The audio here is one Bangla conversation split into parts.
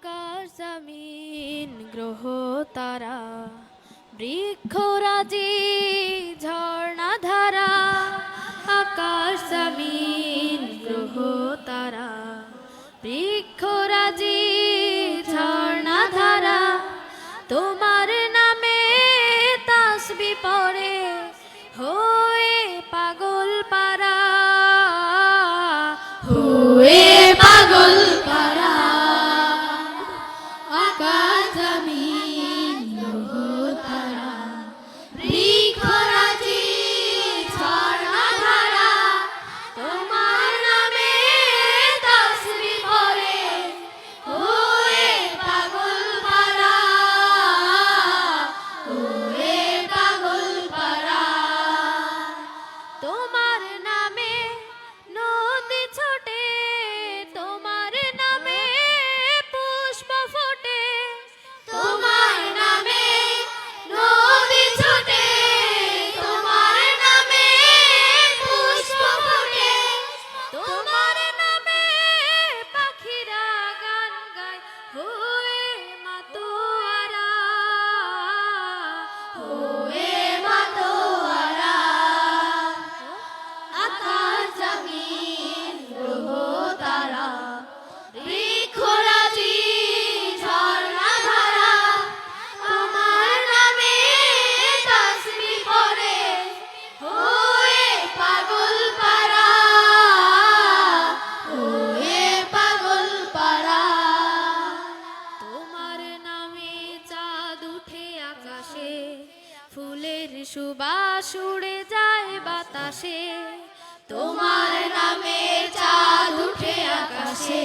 আকাশ জমিন গ্রহ, তারা বৃক্ষরাজি ঝর্ণা, ধারা আকাশ জমিন গ্রহ, তারা বৃক্ষরাজি ঝর্ণা, ধারা, তোমার নামে তাসবি পড়ে, হয়ে পাগল পারা হয়ে উড়ে যায় বাতাসে তোমার নামে চাঁদ উঠে আকাশে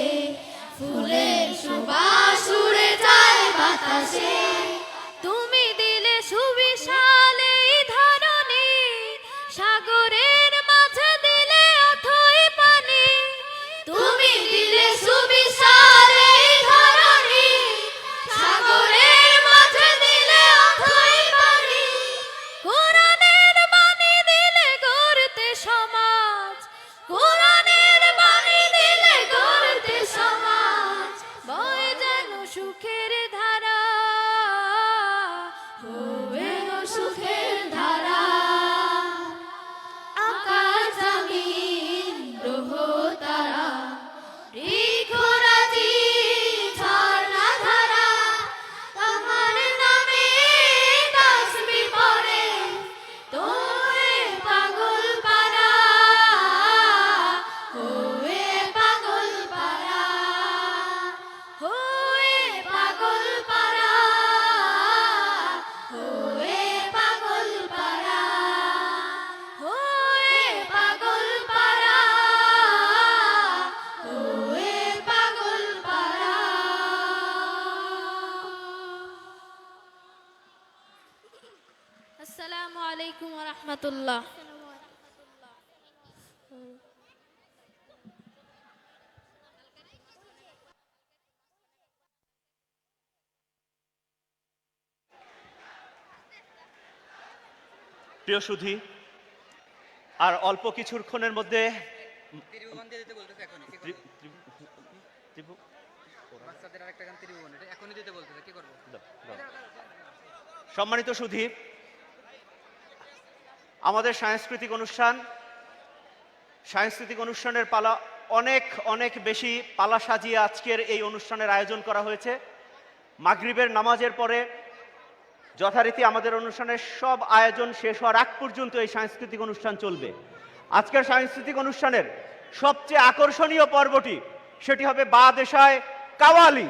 ফুলের সুবাস উড়ে যায় বাতাসে। প্রিয় সুধি আর অল্প কিছুক্ষণের মধ্যে। সম্মানিত সুধি আমাদের সাংস্কৃতিক অনুষ্ঠান সাংস্কৃতিক অনুষ্ঠানের পালা অনেক অনেক বেশি পালা সাজিয়ে আজকের এই অনুষ্ঠানের আয়োজন করা হয়েছে। মাগরিবের নামাজের পরে যথারীতি আমাদের অনুষ্ঠানের সব আয়োজন শেষ হওয়ার আগ পর্যন্ত এই সাংস্কৃতিক অনুষ্ঠান চলবে। আজকের সাংস্কৃতিক অনুষ্ঠানের সবচেয়ে আকর্ষণীয় পর্বটি সেটি হবে বা দেশায় কাওয়ালি।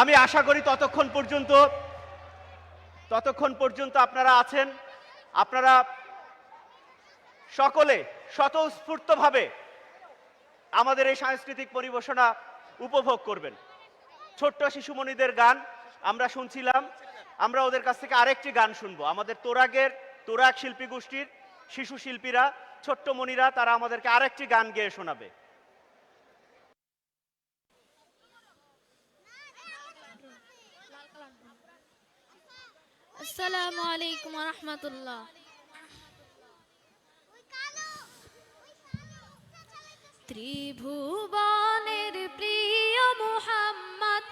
আমি আশা করি ততক্ষণ পর্যন্ত ততক্ষণ পর্যন্ত আপনারা আছেন। আপনারা সকলে স্বতঃস্ফূর্তভাবে আমাদের এই সাংস্কৃতিক পরিবেশনা উপভোগ করবেন। ছোট্ট শিশুমণিদের গান আমরা শুনছিলাম, আমরা ওদের কাছ থেকে আরেকটি গান শুনব। আমাদের তোরাগের তোরাক শিল্পী গোষ্ঠীর শিশু শিল্পীরা, ছোট্ট মণিরা তারা আমাদেরকে আরেকটি গান গেয়ে শোনাবে। আসসালামু আলাইকুম রাহমাতুল্লাহ ত্রিভুবনের প্রিয় মুহাম্মদ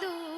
tú.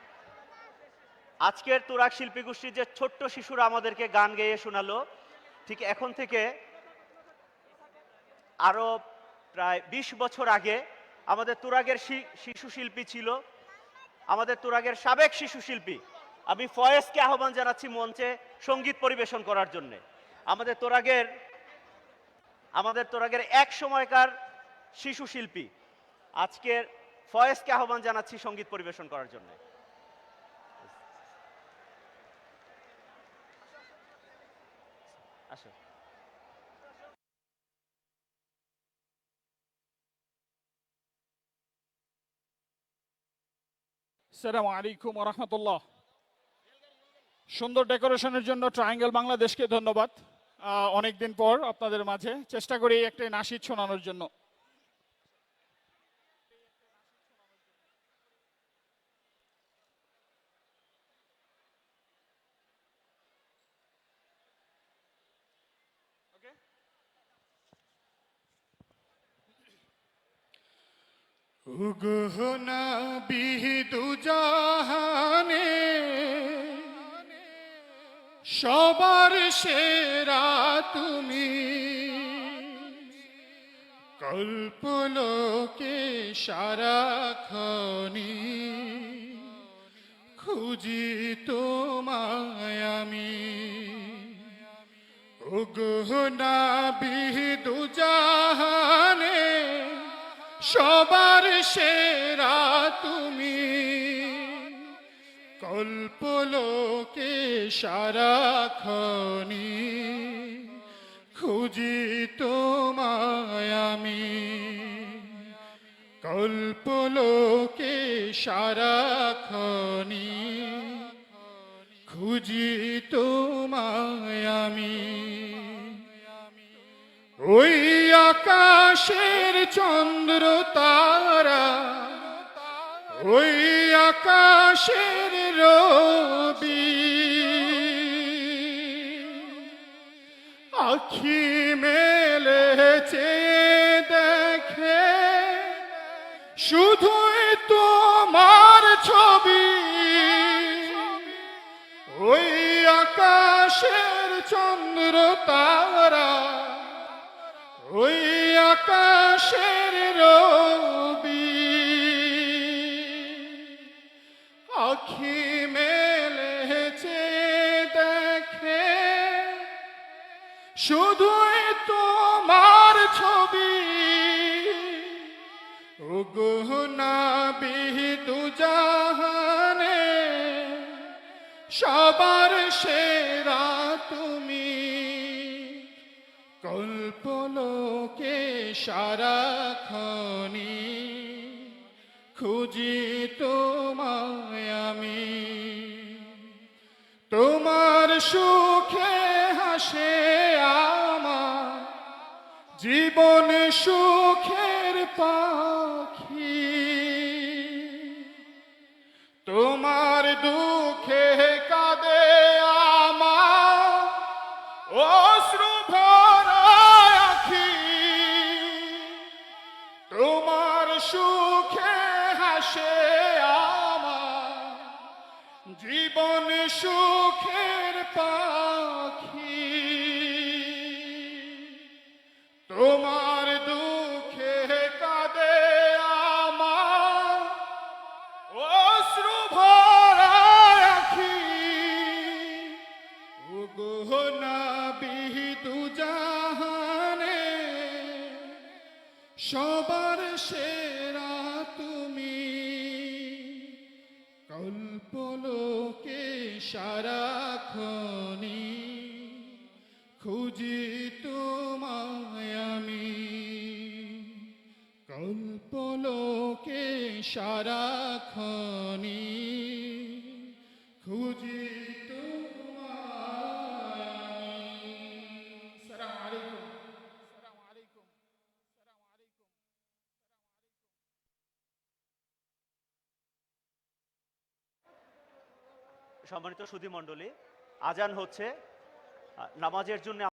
আজকের তুরাক শিল্পী গোষ্ঠীর যে ছোট্ট শিশুরা আমাদেরকে গান গেয়ে শোনালো, ঠিক এখন থেকে আরও প্রায় ২০ বছর আগে আমাদের তুরাগের শিশু শিল্পী ছিল, আমাদের তুরাগের সাবেক শিশু শিল্পী। আমি ফয়েজকে আহ্বান জানাচ্ছি মঞ্চে সংগীত পরিবেশন করার জন্যে। আমাদের তোরাগের আমাদের তোরাগের এক সময়কার শিশু শিল্পী। আজকের ফয়েজকে আহ্বান জানাচ্ছি সংগীত পরিবেশন করার জন্যে। সালাম আলাইকুম রহমতুল্লাহ। সুন্দর ডেকোরেশনের জন্য ট্রায়াঙ্গেল বাংলাদেশকে ধন্যবাদ। অনেকদিন পর আপনাদের মাঝে চেষ্টা করি একটা নাসির শোনানোর জন্য। বিহিদু জাহানে সবার সেরা তুমি। কল্পলোকে সারাক্ষণি খুঁজি তোমায় আমি। উগহনা বিহিদু জাহানে সবার সেরা তুমি। কল্পলোকে সারাক্ষণি খুঁজি তোমায় আমি। কল্পলোকে সারাক্ষণি খুঁজি তোমায় আমি। ওই আকাশের চন্দ্র তারা, ওই আকাশের রবি। আখি মেলেছে, দেখে শুধুই তোমার ছবি। ওই আকাশের চন্দ্র তারা আকাশের রবি। আখি মেলেছে দেখে। শুধুই তোমার ছবি। উগহনা বিহিদু জাহানে সবার সেরা সারাক্ষণি খুঁজি তোমায় আমি। তোমার সুখে হাসে আমার জীবন সুখের পাখি। তোমার দুঃখে জীবন সুখের পাখি আলাইকুম সালাম আলাইকুম। সম্মানিত সুধী মণ্ডলী আজান হচ্ছে। নামাজের জন্য